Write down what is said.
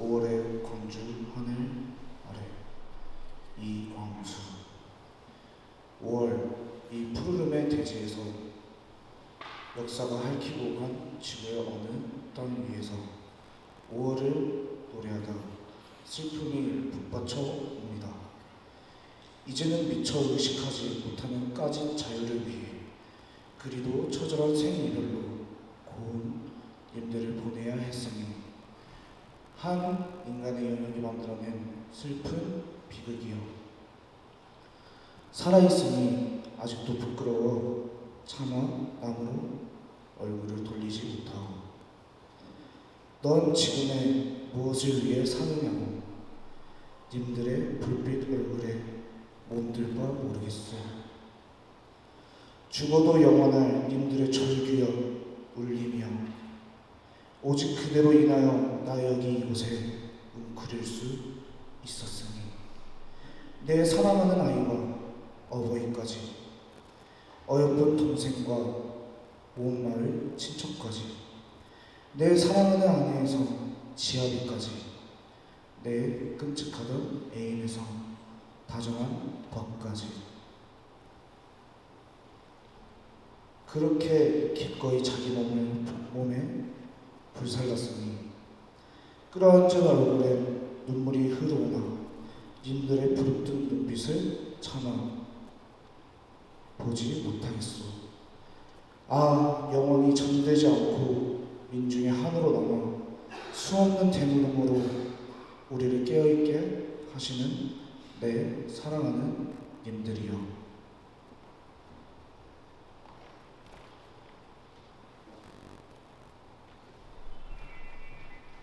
오래 공주 하늘 아래 이광수 5월 이 푸르름의 대지에서 역사가 핥히고 간 지구의 어느 땅 위에서 5월을 노래하다 슬픔을 북받쳐 옵니다. 이제는 미처 의식하지 못하는 까진 자유를 위해 그리도 처절한 생일별로 고운 임대를 보내야 했습니다. 한 인간의 영역이 만들어낸 슬픈 비극이요. 살아있으니 아직도 부끄러워 차마 나무로 얼굴을 돌리지 못하고 넌 지금의 무엇을 위해 사느냐고 님들의 불빛 얼굴에 몸들 바 모르겠어. 죽어도 영원할 님들의 절규여 울리며 오직 그대로 인하여 나 여기 이곳에 웅크릴 수 있었으니 내 사랑하는 아이와 어버이까지 어여쁜 동생과 온 마을 친척까지 내 사랑하는 아내에서 지아비까지 내 끔찍하던 애인에서 다정한 법까지. 그렇게 기꺼이 자기 몸을 불살랐으니 끌어앉은 얼굴에 눈물이 흐르오나 님들의 부릅뜬 눈빛을 차마 보지 못하겠소. 아, 영원히 잠들지 않고 민중의 하늘로 넘어 수없는 대물음으로 우리를 깨어있게 하시는 내 사랑하는 님들이여.